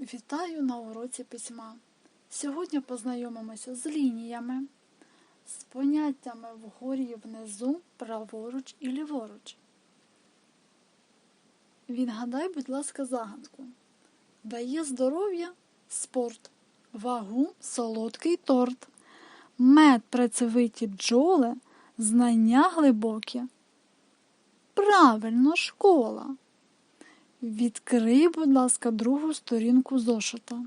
Вітаю на уроці письма. Сьогодні познайомимося з лініями, з поняттями вгорі, і внизу, праворуч і ліворуч. Відгадай, будь ласка, загадку. Дає здоров'я спорт, вагу солодкий торт, мед працьовиті бджоли, знання глибокі. Правильно, школа. Відкрий, будь ласка, другу сторінку зошита.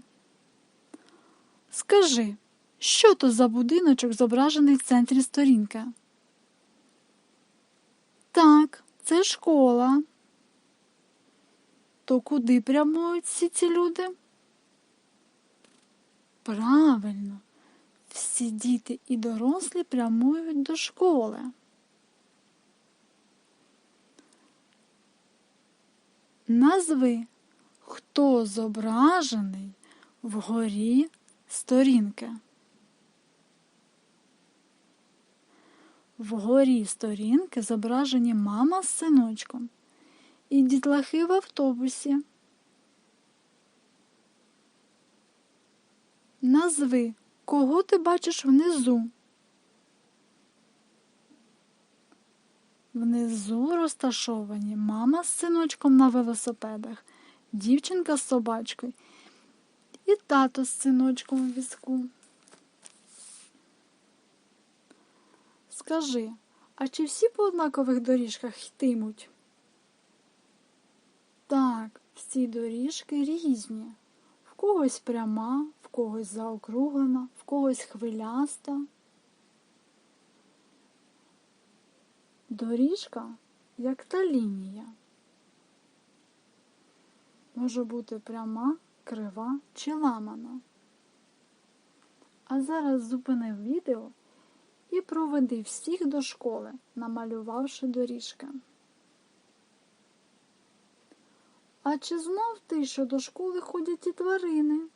Скажи, що то за будиночок зображений в центрі сторінки? Так, це школа. То куди прямують всі ці люди? Правильно, всі діти і дорослі прямують до школи. Назви, хто зображений вгорі сторінки. Вгорі сторінки зображені мама з синочком і дітлахи в автобусі. Назви, кого ти бачиш внизу. Внизу розташовані мама з синочком на велосипедах, дівчинка з собачкою і тато з синочком у візку. Скажи, а чи всі по однакових доріжках йтимуть? Так, всі доріжки різні. В когось пряма, в когось заокруглена, в когось хвиляста. Доріжка, як та лінія. Може бути пряма, крива чи ламана. А зараз зупини відео і проведи всіх до школи, намалювавши доріжки. А чи знав ти, що до школи ходять і тварини?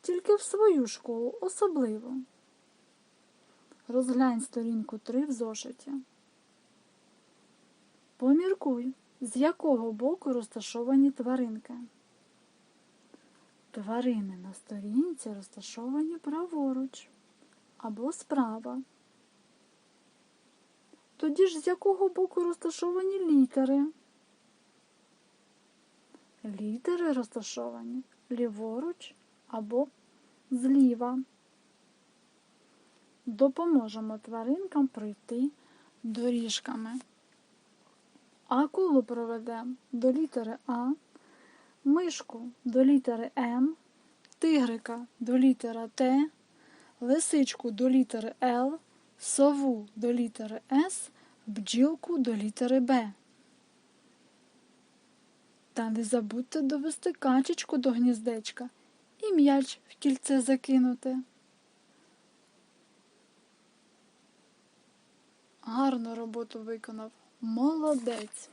Тільки в свою школу особливо. Розглянь сторінку 3 в зошиті. Поміркуй, з якого боку розташовані тваринки. Тварини на сторінці розташовані праворуч або справа. Тоді ж з якого боку розташовані літери? Літери розташовані ліворуч або зліва. Допоможемо тваринкам пройти доріжками. Акулу проведемо до літери А, мишку до літери М, тигрика до літери Т, лисичку до літери Л, сову до літери С, бджілку до літери Б. Та не забудьте довести качечку до гніздечка і м'яч в кільце закинути. Гарну роботу виконав. Молодець.